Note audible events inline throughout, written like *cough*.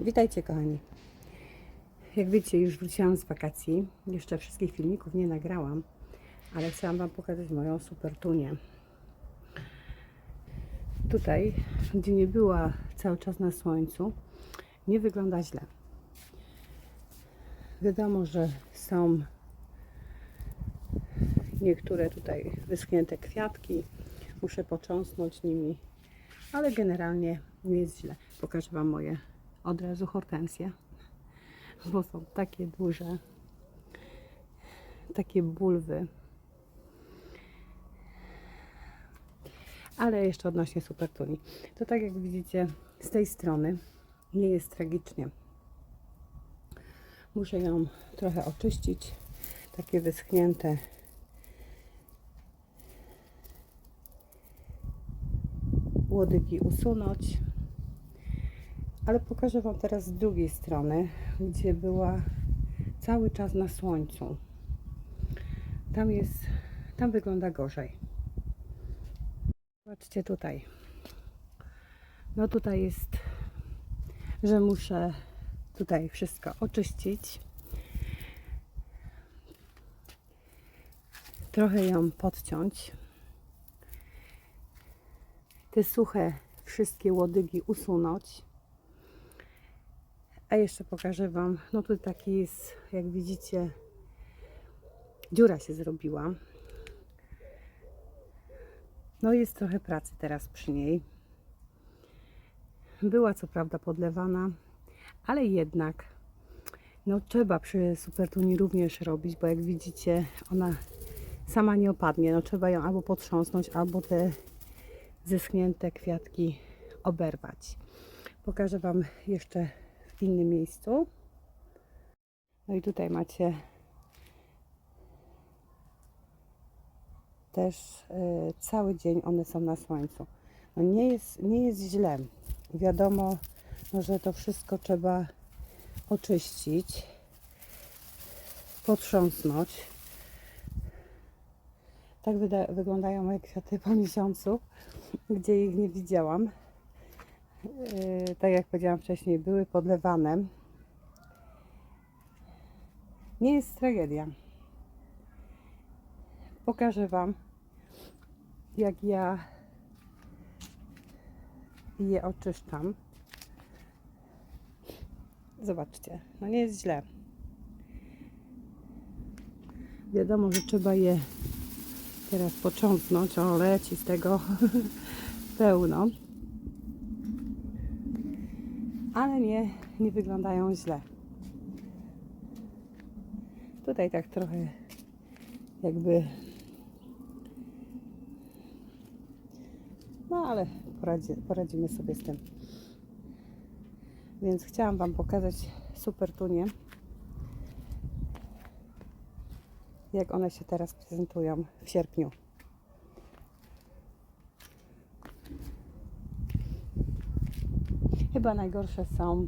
Witajcie kochani. Jak wiecie, już wróciłam z wakacji. Jeszcze wszystkich filmików nie nagrałam, ale chciałam Wam pokazać moją super tunię. Tutaj, gdzie nie była cały czas na słońcu, nie wygląda źle. Wiadomo, że są niektóre tutaj wyschnięte kwiatki. Muszę począsnąć nimi, ale generalnie nie jest źle. Pokażę Wam moje od razu hortensje, bo są takie duże, takie bulwy. Ale jeszcze odnośnie supertuni. To tak jak widzicie z tej strony nie jest tragicznie. Muszę ją trochę oczyścić. Takie wyschnięte łodygi usunąć. Ale pokażę Wam teraz z drugiej strony, gdzie była cały czas na słońcu. Tam jest, tam wygląda gorzej. Zobaczcie tutaj. No tutaj jest, że muszę tutaj wszystko oczyścić. Trochę ją podciąć. Te suche wszystkie łodygi usunąć. A jeszcze pokażę Wam, no tu taki jest, jak widzicie, dziura się zrobiła. No jest trochę pracy teraz przy niej. Była co prawda podlewana, ale jednak no trzeba przy supertuni również robić, bo jak widzicie ona sama nie opadnie. No trzeba ją albo potrząsnąć, albo te zeschnięte kwiatki oberwać. Pokażę Wam jeszcze w innym miejscu. No i tutaj macie też y, cały dzień one są na słońcu. No nie jest, nie jest źle. Wiadomo, no, że to wszystko trzeba oczyścić, potrząsnąć. Tak wyglądają moje kwiaty po miesiącu, gdzie ich nie widziałam. Yy, tak jak powiedziałam wcześniej, były podlewane. Nie jest tragedia. Pokażę Wam, jak ja je oczyszczam. Zobaczcie, no nie jest źle. Wiadomo, że trzeba je teraz począsnąć. O, leci z tego *laughs* pełno ale nie, nie wyglądają źle. Tutaj tak trochę jakby no ale poradzi, poradzimy sobie z tym. Więc chciałam Wam pokazać super tunie jak one się teraz prezentują w sierpniu. Chyba najgorsze są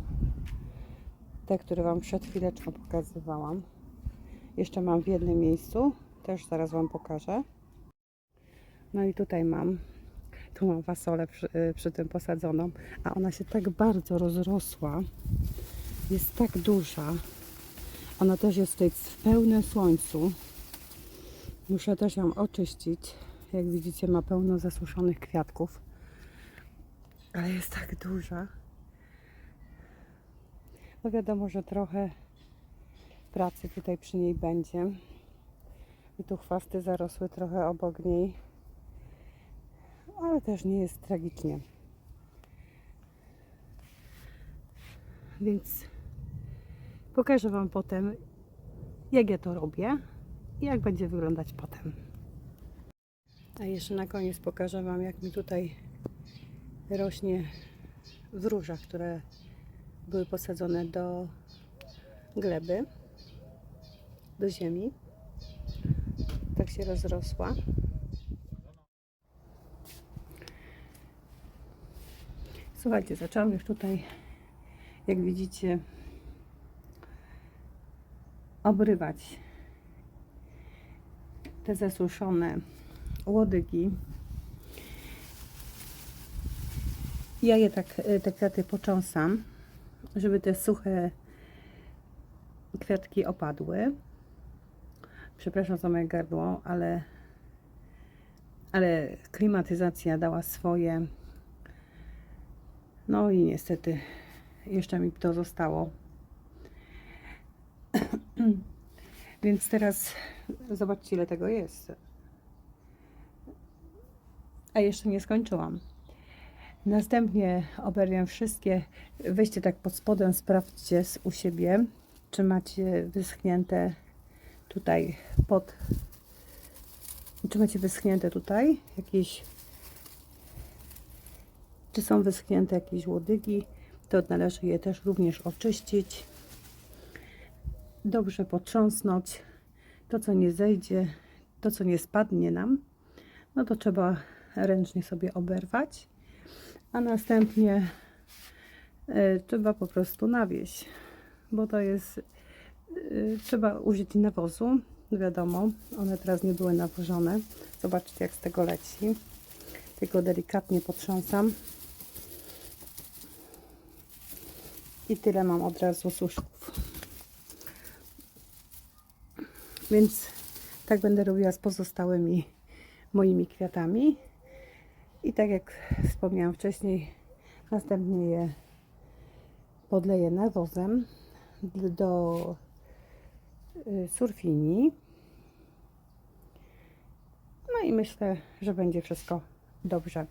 te, które Wam przed chwileczką pokazywałam. Jeszcze mam w jednym miejscu, też zaraz Wam pokażę. No i tutaj mam, tu mam fasolę przy, y, przy tym posadzoną, a ona się tak bardzo rozrosła, jest tak duża. Ona też jest tutaj w pełnym słońcu. Muszę też ją oczyścić. Jak widzicie, ma pełno zasuszonych kwiatków, ale jest tak duża. No wiadomo, że trochę pracy tutaj przy niej będzie. I tu chwasty zarosły trochę obok niej. Ale też nie jest tragicznie. Więc pokażę Wam potem, jak ja to robię i jak będzie wyglądać potem. A jeszcze na koniec pokażę Wam, jak mi tutaj rośnie w różach, które były posadzone do gleby, do ziemi. Tak się rozrosła. Słuchajcie, zaczęłam już tutaj, jak widzicie, obrywać te zasuszone łodygi. Ja je tak, te kwiaty począsam żeby te suche kwiatki opadły. Przepraszam za moje gardło, ale, ale klimatyzacja dała swoje. No i niestety jeszcze mi to zostało. *clears throat* Więc teraz zobaczcie, ile tego jest. A jeszcze nie skończyłam. Następnie oberwiam wszystkie. Weźcie tak pod spodem, sprawdźcie u siebie, czy macie wyschnięte tutaj pod. Czy macie wyschnięte tutaj jakieś. Czy są wyschnięte jakieś łodygi, to należy je też również oczyścić. Dobrze potrząsnąć. To, co nie zejdzie, to, co nie spadnie nam, no to trzeba ręcznie sobie oberwać a następnie e, trzeba po prostu nawieść, bo to jest, e, trzeba użyć nawozu, wiadomo, one teraz nie były nawożone, zobaczcie jak z tego leci, tylko delikatnie potrząsam. I tyle mam od razu suszków, więc tak będę robiła z pozostałymi moimi kwiatami. I tak jak wspomniałam wcześniej, następnie je podleję nawozem do y, surfini. No i myślę, że będzie wszystko dobrze.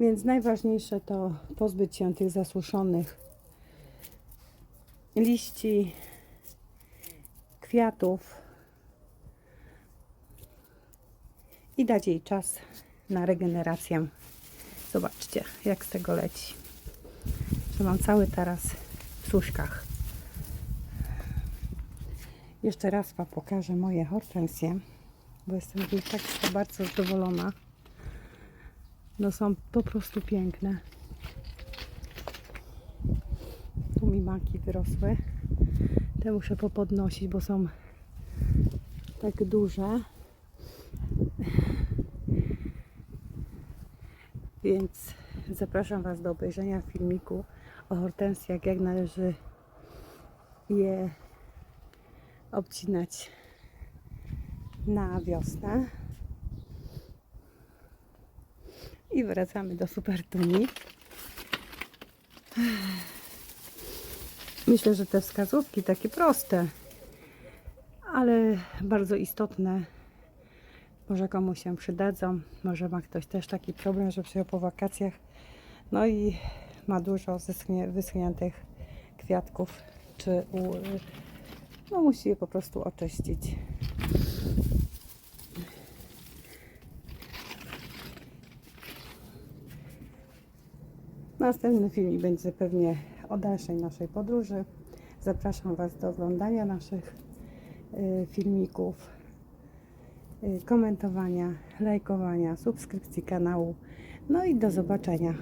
Więc najważniejsze to pozbyć się tych zasuszonych liści, kwiatów i dać jej czas na regenerację. Zobaczcie, jak z tego leci. Że mam cały taras w suszkach. Jeszcze raz Wam pokażę moje hortensje, bo jestem z nich tak bardzo zadowolona. No są po prostu piękne. Tu mi maki wyrosły. Te muszę popodnosić, bo są tak duże. Więc zapraszam Was do obejrzenia filmiku o hortensjach, jak należy je obcinać na wiosnę. I wracamy do supertuni. Myślę, że te wskazówki takie proste, ale bardzo istotne może komuś się przydadzą, może ma ktoś też taki problem, że przyjechał po wakacjach, no i ma dużo wyschniętych kwiatków, czy u, no musi je po prostu oczyścić. Następny filmik będzie pewnie o dalszej naszej podróży. Zapraszam Was do oglądania naszych y, filmików komentowania, lajkowania, subskrypcji kanału. No i do zobaczenia.